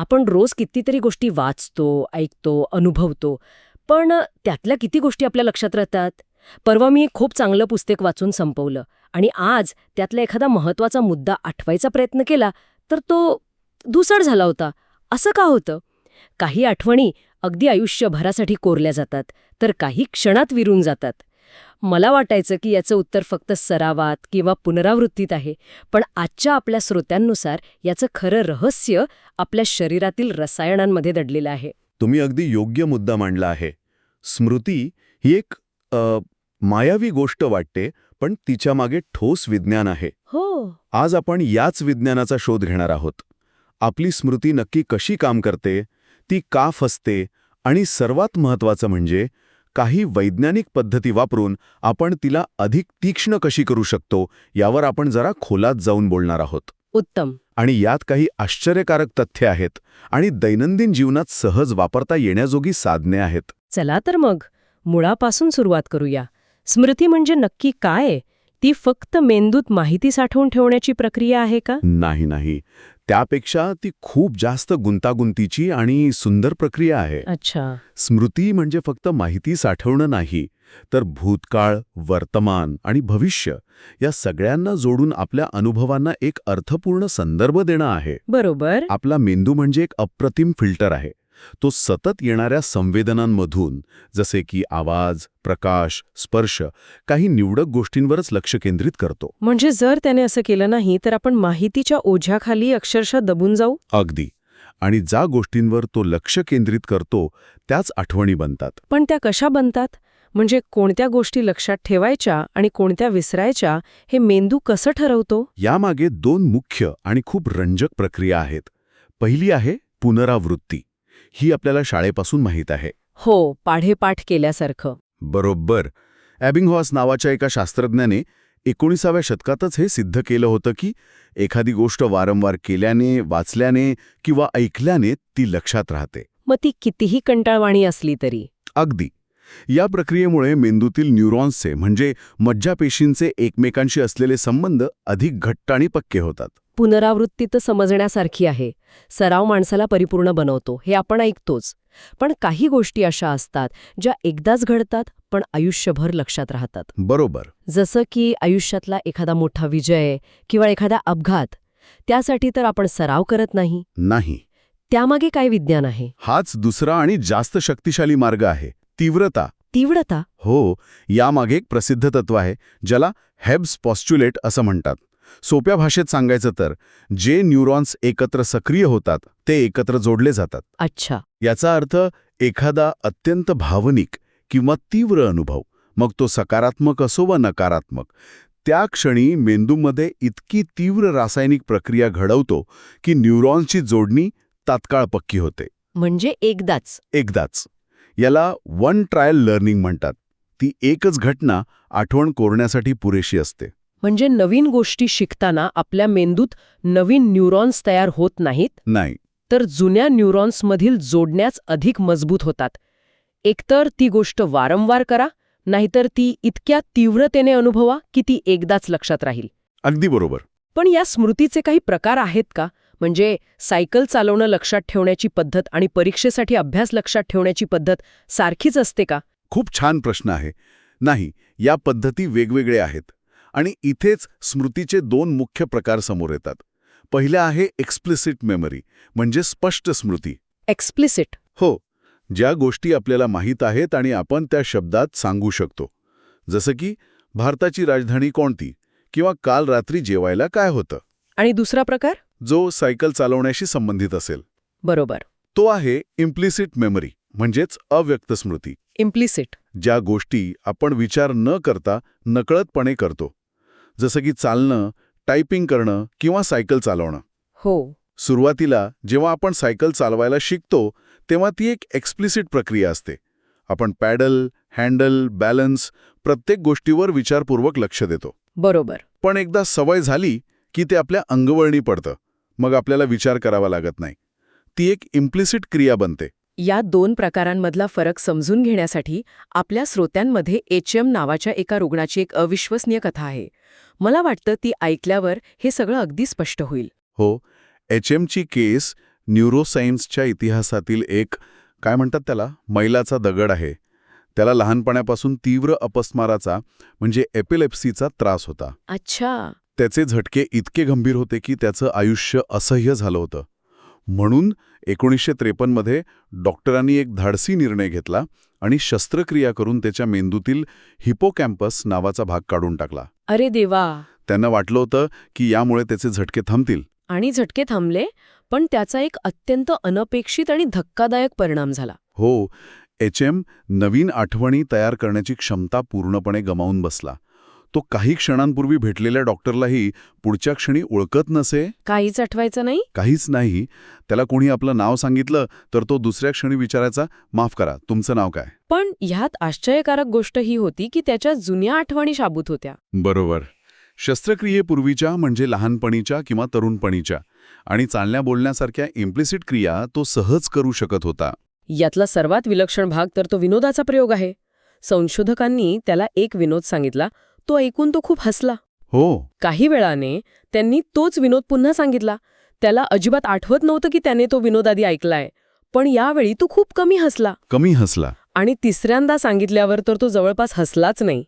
आपण रोज कितीतरी गोष्टी वाचतो ऐकतो अनुभवतो पण त्यातल्या किती गोष्टी आपल्या लक्षात राहतात? परवा मी खूप चांगलं पुस्तक वाचून संपवलं आणि आज त्यातला एखादा महत्त्वाचा मुद्दा आठवायचा प्रयत्न केला तर तो धुसळ झाला होता. असं का होतं? काही आठवणी अगदी आयुष्यभरासाठी कोरल्या जातात तर काही क्षणात विरून जातात. मला वाटायचं की याचं उत्तर फक्त सरावात किंवा पुनरावृत्तीत आहे पण आजच्या आपल्या श्रोत्यांनुसार याचं खरं रहस्य आपल्या शरीरातील रसायनांमध्ये दडलेलं आहे. तुम्ही अगदी योग्य मुद्दा मांडला आहे. स्मृती ही एक अ, मायावी गोष्ट वाटते पण तिच्यामागे ठोस विज्ञान आहे. हो. आज आपण याच विज्ञानाचा शोध घेणार आहोत. आपली स्मृती नक्की कशी काम करते ती का फसते आणि सर्वात महत्वाचं म्हणजे काही वैज्ञानिक पद्धती वापरून आपण तिला अधिक तीक्ष्ण कशी करू शकतो यावर आपण जरा खोलात जाऊन बोलणार आहोत. उत्तम. आणि यात काही आश्चर्यकारक तथ्य आहेत आणि दैनंदिन जीवनात सहज वापरता येण्याजोगी साधने आहेत. चला तर मग मुळापासून सुरुवात करूया. स्मृती म्हणजे नक्की काय? ती फक्त मेंदूत माहिती साठवून ठेवण्याची प्रक्रिया आहे का? नाही नाही. त्यापेक्षा ती खूप जास्त गुंतागुंतीची आणि सुंदर प्रक्रिया आहे. अच्छा. स्मृती म्हणजे फक्त माहिती साठवणं नाही तर भूतकाळ वर्तमान आणि भविष्य या सगळ्यांना जोडून आपल्या अनुभवांना एक अर्थपूर्ण संदर्भ देणं आहे. बरोबर. आपला मेंदू म्हणजे एक अप्रतिम फिल्टर आहे. तो सतत येणाऱ्या संवेदनांमधून जसे की आवाज प्रकाश स्पर्श काही निवडक गोष्टींवरच लक्ष केंद्रित करतो. म्हणजे जर त्याने असं केलं नाही तर आपण माहितीच्या ओझ्याखाली अक्षरशः दबून जाऊ? अगदी. आणि ज्या गोष्टींवर तो लक्ष केंद्रित करतो त्याच आठवणी बनतात. पण त्या कशा बनतात? म्हणजे कोणत्या गोष्टी लक्षात ठेवायच्या आणि कोणत्या विसरायच्या हे मेंदू कसं ठरवतो? यामागे दोन मुख्य आणि खूप रंजक प्रक्रिया आहेत. पहिली आहे पुनरावृत्ती. ही आपल्याला शाळेपासून माहीत आहे. हो पाढेपाठ केल्यासारखं. बरोबर. ॲबिंगहॉस नावाच्या एका शास्त्रज्ञाने एकोणीसाव्या शतकातच हे सिद्ध केलं होतं की एखादी गोष्ट वारंवार केल्याने वाचल्याने किंवा ऐकल्याने ती लक्षात राहते. मग ती कितीही कंटाळवाणी असली तरी. अगदी. या प्रक्रियेमुळे मेंदूतील न्यूरॉन्सचे म्हणजे मज्जापेशींचे एकमेकांशी असलेले संबंध अधिक घट्ट आणि पक्के होतात. पुनरावृत्ती तर समजण्यासारखी आहे. सराव माणसाला परिपूर्ण बनवतो हे आपण ऐकतोच. पण काही गोष्टी अशा असतात ज्या एकदाच घडतात पण आयुष्यभर लक्षात राहतात. बरोबर. जसं की आयुष्यातला एखादा मोठा विजय किंवा एखादा अपघात त्यासाठी तर आपण सराव करत नाही. नाही. त्यामागे काय विज्ञान आहे? हाच दुसरा आणि जास्त शक्तिशाली मार्ग आहे तीव्रता. तीव्रता? हो यामागे एक प्रसिद्ध तत्व आहे ज्याला हेब्स पॉस्च्युलेट असं म्हणतात. सोप्या भाषेत सांगायचं तर जे न्यूरॉन्स एकत्र सक्रिय होतात ते एकत्र जोडले जातात. अच्छा. याचा अर्थ एखादा अत्यंत भावनिक किंवा तीव्र अनुभव मग तो सकारात्मक असो वा नकारात्मक त्या क्षणी मेंदूमध्ये इतकी तीव्र रासायनिक प्रक्रिया घडवतो की न्यूरॉन्सची जोडणी तात्काळ पक्की होते. म्हणजे एकदाच. एकदाच. याला वन ट्रायल लर्निंग म्हणतात. ती एकच घटना आठवण कोरण्यासाठी पुरेशी असते. म्हणजे नवीन गोष्टी शिकताना आपल्या मेंदूत नवीन न्यूरॉन्स तयार होत नाहीत? नाही. तर जुन्या न्यूरॉन्समधील जोडण्याच अधिक मजबूत होतात. एकतर ती गोष्ट वारंवार करा नाहीतर ती इतक्या तीव्रतेने अनुभवा की ती एकदाच लक्षात राहील. अगदी बरोबर. पण या स्मृतीचे काही प्रकार आहेत का? म्हणजे सायकल चालवणं लक्षात ठेवण्याची पद्धत आणि परीक्षेसाठी अभ्यास लक्षात ठेवण्याची पद्धत सारखीच असते का? खूप छान प्रश्न आहे. नाही या पद्धती वेगवेगळ्या आहेत. आणि इथेच स्मृतीचे दोन मुख्य प्रकार समोर येतात. पहिला आहे एक्सप्लिसिट मेमरी म्हणजे स्पष्ट स्मृती. एक्सप्लिसिट हो ज्या गोष्टी आपल्याला माहीत आहेत आणि आपण त्या शब्दात सांगू शकतो. जसं की भारताची राजधानी कोणती? किंवा काल रात्री जेवायला काय होतं? आणि दुसरा प्रकार? जो सायकल चालवण्याशी संबंधित असेल. बरोबर. तो आहे इम्प्लिसिट मेमरी म्हणजेच अव्यक्त स्मृती. इम्प्लिसिट ज्या गोष्टी आपण विचार न करता नकळतपणे करतो. जसं की चालणं टायपिंग करणं किंवा सायकल चालवणं. हो. सुरुवातीला जेव्हा आपण सायकल चालवायला शिकतो तेव्हा ती एक एक्सप्लिसिट प्रक्रिया असते. आपण पॅडल हँडल बॅलन्स प्रत्येक गोष्टीवर विचारपूर्वक लक्ष देतो. बरोबर. पण एकदा सवय झाली की ते आपल्या अंगवळणी पडतं. मग आपल्याला विचार करावा लागत नाही. ती एक इम्प्लिसिट क्रिया बनते. या दोन प्रकारांमधला फरक समजून घेण्यासाठी आपल्या श्रोत्यांमध्ये एच एम नावाच्या एका रुग्णाची एक अविश्वसनीय कथा आहे. मला वाटतं ती ऐकल्यावर हे सगळं अगदी स्पष्ट होईल. हो एच एमची केस न्यूरोसायन्सच्या इतिहासातील एक काय म्हणतात त्याला मैलाचा दगड आहे. त्याला लहानपणापासून तीव्र अपस्माराचा म्हणजे एपिलेप्सीचा त्रास होता. अच्छा. त्याचे झटके इतके गंभीर होते की त्याचं आयुष्य असह्य झालं होतं. म्हणून एकोणीसशे त्रेपन्नमध्ये डॉक्टरांनी एक धाडसी निर्णय घेतला आणि शस्त्रक्रिया करून त्याच्या मेंदूतील हिपोकॅम्पस नावाचा भाग काढून टाकला. अरे देवा! त्यांना वाटलं होतं की यामुळे त्याचे झटके थांबतील. आणि झटके थांबले पण त्याचा एक अत्यंत अनपेक्षित आणि धक्कादायक परिणाम झाला. हो एच एम नवीन आठवणी तयार करण्याची क्षमता पूर्णपणे गमावून बसला. तो काही क्षणांपूर्वी भेटलेल्या डॉक्टरलाही पुढच्या क्षणी ओळखत नसे? काहीच आठवायचं नाही? काहीच नाही. त्याला कोणी आपलं नाव सांगितलं तर तो दुसऱ्या क्षणी विचारायचा माफ करा तुमचं नाव काय? पण ह्यात आश्चर्यकारक गोष्ट ही होती की त्याच्या जुन्या आठवणी शाबूत होत्या. बरोबर. शस्त्रक्रियेपूर्वीच्या म्हणजे लहानपणीच्या किंवा तरुणपणीच्या आणि चालण्या बोलण्यासारख्या इम्प्लिसिट क्रिया तो सहज करू शकत होता. यातला सर्वात विलक्षण भाग तर तो विनोदाचा प्रयोग आहे. संशोधकांनी त्याला एक विनोद सांगितला तो ऐकून तो खूप हसला. हो. काही वेळाने त्यांनी तोच विनोद पुन्हा सांगितला. त्याला अजिबात आठवत नव्हतं की त्याने तो विनोद आधी ऐकलाय. पण यावेळी तो खूप कमी हसला. कमी हसला. आणि तिसऱ्यांदा सांगितल्यावर तर तो जवळपास हसलाच नाही.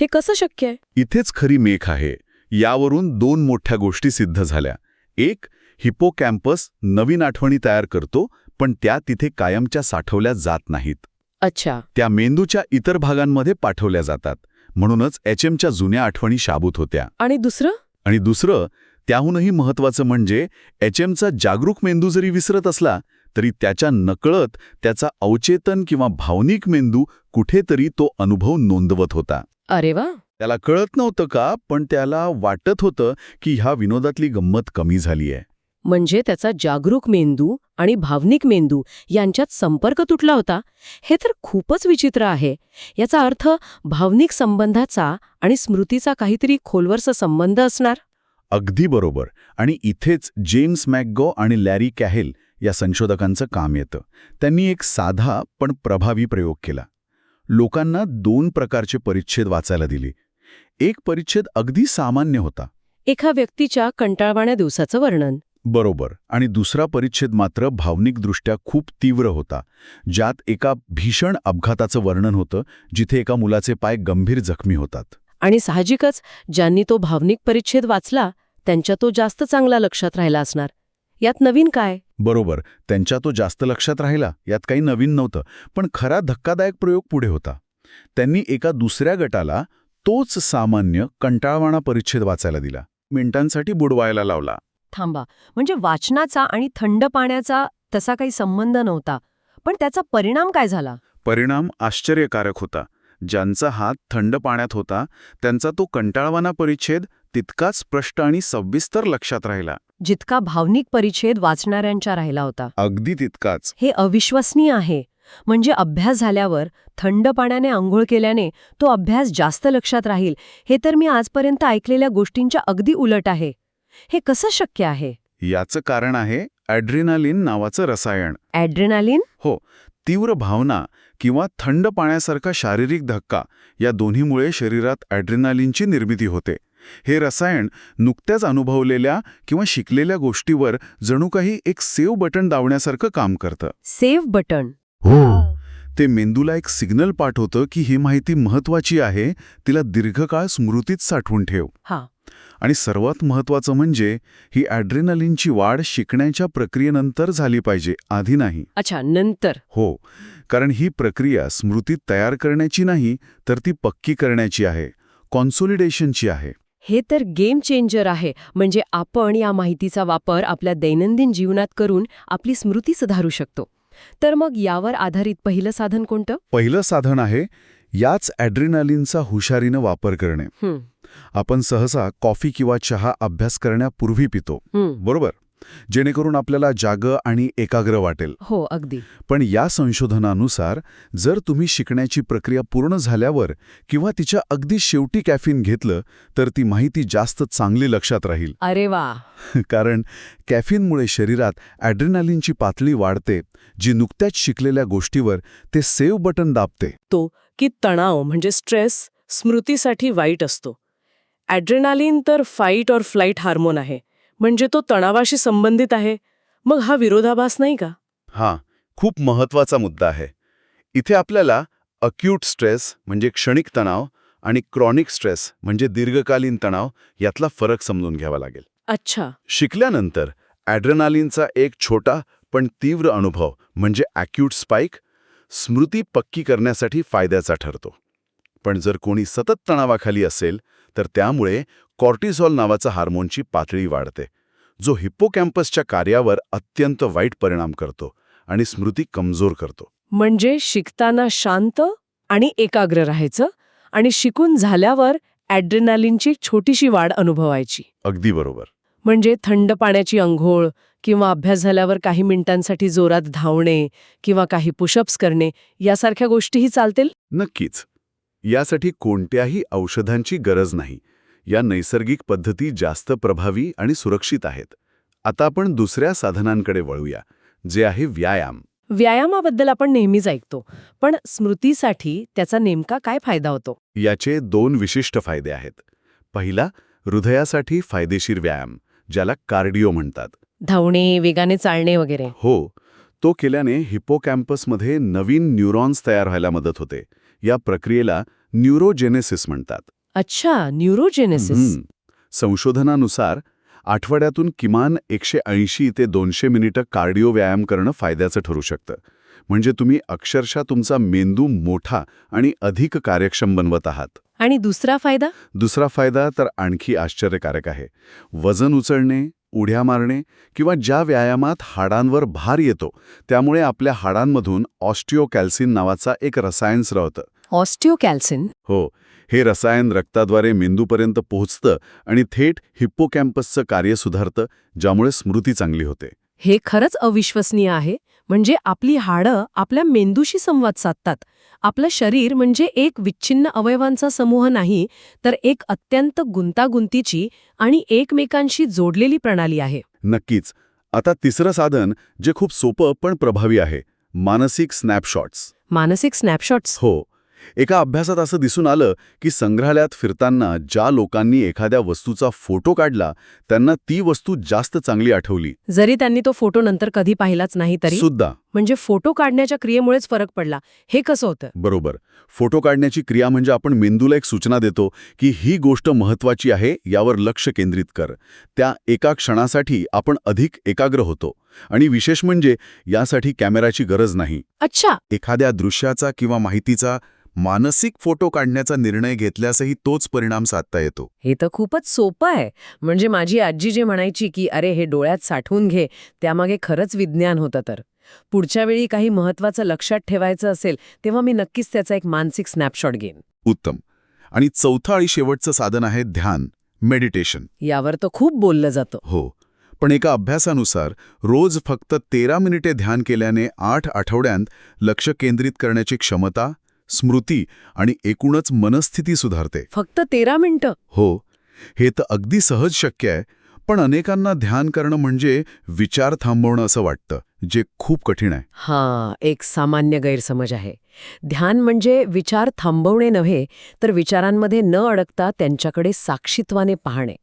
हे कसं शक्य आहे? इथेच खरी मेख आहे. यावरून दोन मोठ्या गोष्टी सिद्ध झाल्या. एक हिपोकॅम्पस नवीन आठवणी तयार करतो पण त्या तिथे कायमच्या साठवल्या जात नाहीत. अच्छा. त्या मेंदूच्या इतर भागांमध्ये पाठवल्या जातात. म्हणूनच एच एमच्या जुन्या आठवणी शाबूत होत्या. आणि दुसरं? आणि दुसरं त्याहूनही महत्वाचं म्हणजे एच एमचा जागरूक मेंदू जरी विसरत असला तरी त्याच्या नकळत त्याचा अवचेतन किंवा भावनिक मेंदू कुठेतरी तो अनुभव नोंदवत होता. अरे वा! त्याला कळत नव्हतं का पण त्याला वाटत होतं की ह्या विनोदातली गंमत कमी झालीय. म्हणजे त्याचा जागरूक मेंदू आणि भावनिक मेंदू यांच्यात संपर्क तुटला होता? हे तर खूपच विचित्र आहे. याचा अर्थ भावनिक संबंधाचा आणि स्मृतीचा काहीतरी खोलवरचा संबंध असणार? अगदी बरोबर. आणि इथेच जेम्स मॅकगो आणि लॅरी कॅहेल या संशोधकांचं काम येतं. त्यांनी एक साधा पण प्रभावी प्रयोग केला. लोकांना दोन प्रकारचे परिच्छेद वाचायला दिले. एक परिच्छेद अगदी सामान्य होता. एका व्यक्तीच्या कंटाळवाण्या दिवसाचं वर्णन. बरोबर. आणि दुसरा परिच्छेद मात्र भावनिकदृष्ट्या खूप तीव्र होता ज्यात एका भीषण अपघाताचं वर्णन होतं जिथे एका मुलाचे पाय गंभीर जखमी होतात. आणि साहजिकच ज्यांनी तो भावनिक परिच्छेद वाचला त्यांच्या तो जास्त चांगला लक्षात राहिला असणार. यात नवीन काय? बरोबर. त्यांच्या तो जास्त लक्षात राहिला यात काही नवीन नव्हतं पण खरा धक्कादायक प्रयोग पुढे होता. त्यांनी एका दुसऱ्या गटाला तोच सामान्य कंटाळवाणा परिच्छेद वाचायला दिला. मिनिटांसाठी बुडवायला लावला. थांबा. म्हणजे वाचनाचा आणि थंड पाण्याचा तसा काही संबंध नव्हता. पण त्याचा परिणाम काय झाला? परिणाम आश्चर्यकारक होता. ज्यांचा हात थंड पाण्यात होता त्यांचा तो कंटाळवाना परिच्छेद तितकाच स्पष्ट आणि सविस्तर लक्षात राहिला. जितका भावनिक परिच्छेद वाचणाऱ्यांच्या राहिला होता. अगदी तितकाच. हे अविश्वसनीय आहे. म्हणजे अभ्यास झाल्यावर थंड पाण्याने आंघोळ केल्याने तो अभ्यास जास्त लक्षात राहील. हे तर मी आजपर्यंत ऐकलेल्या गोष्टींच्या अगदी उलट आहे. हे कसं शक्य आहे? याचं कारण आहे ॲड्रिनालिन नावाचं रसायन ॲड्रेनालिन? हो तीव्र भावना किंवा थंड पाण्यासारखा शारीरिक धक्का या दोन्हीमुळे शरीरात ॲड्रिनालिनची निर्मिती होते. हे रसायन नुकत्याच अनुभवलेल्या किंवा शिकलेल्या गोष्टीवर जणू काही एक सेव्ह बटन दावण्यासारखं काम करतं. Save button. ते मेंदूला एक सिग्नल पाठवतं की ही माहिती महत्वाची आहे तिला दीर्घकाळ स्मृतीत साठवून ठेव. हा. आणि सर्वात महत्वाचं म्हणजे ही ॲड्रेनालिनची वाढ शिकण्याच्या प्रक्रियेनंतर झाली पाहिजे आधी नाही. अच्छा नंतर. हो कारण ही प्रक्रिया स्मृती तयार करण्याची नाही तर ती पक्की करण्याची आहे कॉन्सोलिडेशनची आहे. हे तर गेम चेंजर आहे म्हणजे आपण या माहितीचा वापर आपल्या दैनंदिन जीवनात करून आपली स्मृती सुधारू शकतो. तर मग यावर आधारित पहिलं साधन कोणतं? पहिलं साधन आहे याच ॲड्रेनालिनचा हुशारीनं वापर करणे. आपण सहसा कॉफी किंवा चहा अभ्यास करण्यापूर्वी पितो. बरोबर? जेणेकरून आपल्याला जागं आणि एकाग्र वाटेल. हो अगदी. पण या संशोधनानुसार जर तुम्ही शिकण्याची प्रक्रिया पूर्ण झाल्यावर किंवा तिच्या अगदी शेवटी कॅफिन घेतलं तर ती माहिती जास्त चांगली लक्षात राहील. अरे वा! कारण कॅफिनमुळे शरीरात ॲड्रेनालिनची पातळी वाढते जी नुकत्याच शिकलेल्या गोष्टीवर ते सेव्ह बटन दाबते. तो की तणाव म्हणजे स्ट्रेस स्मृतीसाठी वाईट असतो. ॲड्रेनालिन तर फाईट और फ्लाईट हार्मोन आहे. म्हणजे तो तणावाशी संबंधित आहे. मग हा विरोधाभास नाही का? हा खूप महत्त्वाचा मुद्दा आहे. इथे आपल्याला अक्यूट स्ट्रेस म्हणजे क्षणिक तणाव आणि क्रॉनिक स्ट्रेस म्हणजे दीर्घकालीन तणाव यातला फरक समजून घ्यावा लागेल. अच्छा. शिकल्यानंतर ॲड्रेनालिनचा एक छोटा पण तीव्र अनुभव म्हणजे ॲक्यूट स्पाइक स्मृती पक्की करण्यासाठी फायद्याचा ठरतो. पण जर कोणी सतत तणावाखाली असेल तर त्यामुळे कॉर्टिसॉल नावाचा हार्मोनची पातळी वाढते. जो हिप्पोकॅम्पसच्या कार्यावर अत्यंत वाईट परिणाम करतो आणि स्मृती कमजोर करतो. म्हणजे शिकताना शांत आणि एकाग्र राहायचं आणि शिकून झाल्यावर ॲड्रेनालिनची छोटीशी वाढ अनुभवायची. अगदी बरोबर. म्हणजे थंड पाण्याची अंघोळ किंवा अभ्यास झाल्यावर काही मिनिटांसाठी जोरात धावणे किंवा काही पुशअप्स करणे यासारख्या गोष्टीही चालतील? नक्कीच. यासाठी कोणत्याही औषधांची गरज नाही. या नैसर्गिक पद्धती जास्त प्रभावी आणि सुरक्षित आहेत. आता आपण दुसऱ्या साधनांकडे वळूया जे आहे व्यायाम. व्यायामाबद्दल आपण नेहमीच ऐकतो पण स्मृतीसाठी त्याचा नेमका काय फायदा होतो? याचे दोन विशिष्ट फायदे आहेत. पहिला हृदयासाठी फायदेशीर व्यायाम ज्याला कार्डिओ म्हणतात. धावणे वेगाने चालणे वगैरे. हो तो केल्याने हिपोकॅम्पसमध्ये नवीन न्यूरॉन्स तयार व्हायला मदत होते. या प्रक्रियेला न्यूरोजेनेसिस म्हणतात. अच्छा न्यूरोजेनेसिस. संशोधनानुसार आठवड्यातून किमान एकशे ऐंशी ते दोनशे मिनिटं कार्डिओ व्यायाम करणं फायद्याचं ठरू शकतं. म्हणजे तुम्ही अक्षरशः तुमचा मेंदू मोठा आणि अधिक कार्यक्षम बनवत आहात. आणि दुसरा फायदा? दुसरा फायदा तर आणखी आश्चर्यकारक आहे. वजन उचलणे उड्या मारणे किंवा ज्या व्यायामात हाडांवर भार येतो त्यामुळे आपल्या हाडांमधून ऑस्टिओकॅल्सिन नावाचा एक रसायन स्रवतं. ऑस्टिओकॅल्सिन? हो हे रसायन रक्ताद्वारे मेंदूपर्यंत पोहोचतं आणि थेट हिप्पोकॅम्पसचं कार्य सुधारतं ज्यामुळे स्मृती चांगली होते. हे खरंच अविश्वसनीय आहे. म्हणजे आपली हाडं आपल्या मेंदूशी संवाद साधतात. आपलं शरीर म्हणजे एक विच्छिन्न अवयवांचा समूह नाही तर एक अत्यंत गुंतागुंतीची आणि एकमेकांशी जोडलेली प्रणाली आहे. नक्कीच. आता तिसरं साधन जे खूप सोपं पण प्रभावी आहे मानसिक स्नॅपशॉट्स. मानसिक स्नॅपशॉट्स? हो. एका अभ्यासात असं दिसून आलं की संग्रहालयात फिरताना ज्या लोकांनी एखाद्या वस्तूचा फोटो काढला त्यांना ती वस्तू जास्त चांगली आठवली. जरी त्यांनी तो फोटो नंतर कधी पाहिलाच नाही तरी सुद्धा. म्हणजे फोटो काढण्याच्या क्रियेमुळेच फरक पडला. हे कसं होतं? बरोबर. फोटो काढण्याची क्रिया म्हणजे आपण मेंदूला एक सूचना देतो की ही गोष्ट महत्वाची आहे यावर लक्ष केंद्रित कर. त्या एका क्षणासाठी आपण अधिक एकाग्र होतो. आणि विशेष म्हणजे यासाठी कॅमेराची गरज नाही. अच्छा. एखाद्या दृश्याचा किंवा माहितीचा मानसिक फोटो काढण्याचा निर्णय घेतल्यासही तोच परिणाम साधता येतो. हे तर खूपच सोपं आहे. म्हणजे माझी आजी जे म्हणायची की अरे हे डोळ्यात साठवून घे त्यामागे खरंच विज्ञान होतं तर. पुढच्या वेळी काही महत्वाचं लक्षात ठेवायचं असेल तेव्हा मी नक्कीच त्याचा एक मानसिक स्नॅपशॉट घेईन. उत्तम. आणि चौथं आणि शेवटचं साधन आहे ध्यान मेडिटेशन. यावर तर खूप बोललं जातं. हो. पण एका अभ्यासानुसार रोज फक्त तेरा मिनिटे ध्यान केल्याने आठ आठवड्यांत लक्ष केंद्रित करण्याची क्षमता स्मृती आणि एकूणच मनस्थिती सुधारते. फक्त तेरा मिनिटं? हो. हे तर अगदी सहज शक्य आहे पण अनेकांना ध्यान करणं म्हणजे विचार थांबवणं असं वाटतं. जे खूप कठीण आहे. हां एक सामान्य गैरसमज आहे. ध्यान म्हणजे विचार थांबवणे नव्हे तर विचारांमध्ये न अडकता त्यांच्याकडे साक्षीत्वाने पाहणे.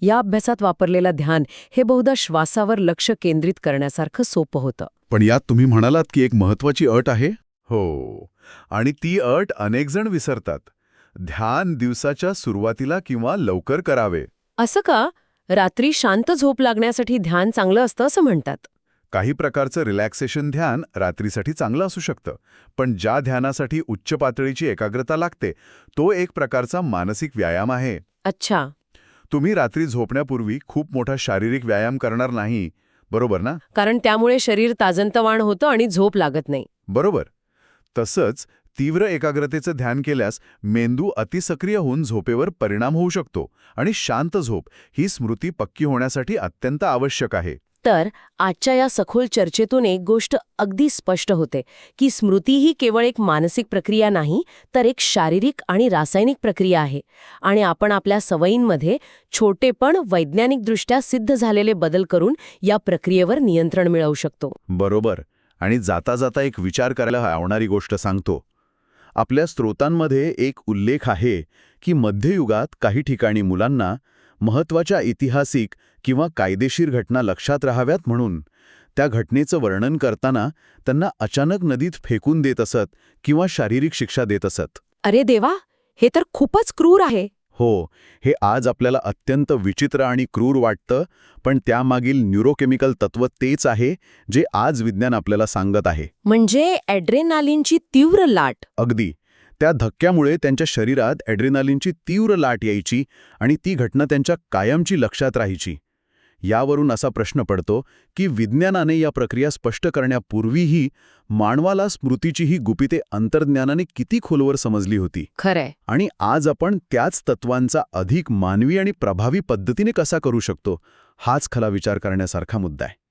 या अभ्यासात वापरलेलं ध्यान हे बहुधा श्वासावर लक्ष केंद्रित करण्यासारखं सोपं होतं. पण यात तुम्ही म्हणालात की एक महत्वाची अट आहे? हो. आणि ती अट अनेक जण विसरतात. ध्यान दिवसाच्या सुरुवातीला किंवा लवकर करावे. असं का? रात्री शांत झोप लागण्यासाठी ध्यान चांगलं असतं असं म्हणतात. काही प्रकारचं रिलॅक्सेशन ध्यान रात्रीसाठी चांगलं असू शकतं पण ज्या ध्यानासाठी उच्च पातळीची एकाग्रता लागते तो एक प्रकारचा मानसिक व्यायाम आहे. अच्छा. तुम्ही रात्री झोपण्यापूर्वी खूप मोठा शारीरिक व्यायाम करणार नाही बरोबर ना? कारण त्यामुळे शरीर ताजंतवाण होतं आणि झोप लागत नाही. बरोबर. तसंच तीव्र एकाग्रतेचं ध्यान केल्यास मेंदू अतिसक्रिय होऊन झोपेवर परिणाम होऊ शकतो आणि शांत झोप ही स्मृती पक्की होण्यासाठी अत्यंत आवश्यक आहे. तर आजच्या या सखोल चर्चेतून एक गोष्ट अगदी स्पष्ट होते की स्मृती ही केवळ एक मानसिक प्रक्रिया नाही तर एक शारीरिक आणि रासायनिक प्रक्रिया आहे. आणि आपण आपल्या सवयींमध्ये छोटे पण वैज्ञानिकदृष्ट्या सिद्ध झालेले बदल करून या प्रक्रियेवर नियंत्रण मिळवू शकतो. बरोबर. आणि जाता जाता एक विचार करायला आवणारी गोष्ट सांगतो. आपल्या स्रोतांमध्ये एक उल्लेख आहे की मध्ययुगात काही ठिकाणी मुलांना महत्त्वाच्या ऐतिहासिक किंवा कायदेशीर घटना लक्षात राहाव्यात म्हणून. त्या घटनेचं वर्णन करताना त्यांना अचानक नदीत फेकून देत असत किंवा शारीरिक शिक्षा देत असत. अरे देवा! हे तर खूपच क्रूर आहे. हो हे आज आपल्याला अत्यंत विचित्र आणि क्रूर वाटतं पण त्यामागील न्यूरोकेमिकल तत्व तेच आहे जे आज विज्ञान आपल्याला सांगत आहे. म्हणजे ॲड्रेनालिनची तीव्र लाट. अगदी. त्या धक्क्यामुळे त्यांच्या शरीरात ॲड्रेनालिनची तीव्र लाट यायची आणि ती घटना त्यांच्या कायमची लक्षात राहायची. यावरून असा प्रश्न पडतो की विज्ञानाने या प्रक्रिया स्पष्ट करण्यापूर्वीही मानवाला स्मृतीची ही गुपिते अंतर्ज्ञानाने किती खोलवर समजली होती? खरंय. आणि आज आपण त्याच तत्वांचा अधिक मानवी आणि प्रभावी पद्धतीने कसा करू शकतो? हाच खरा विचार करण्यासारखा मुद्दा आहे.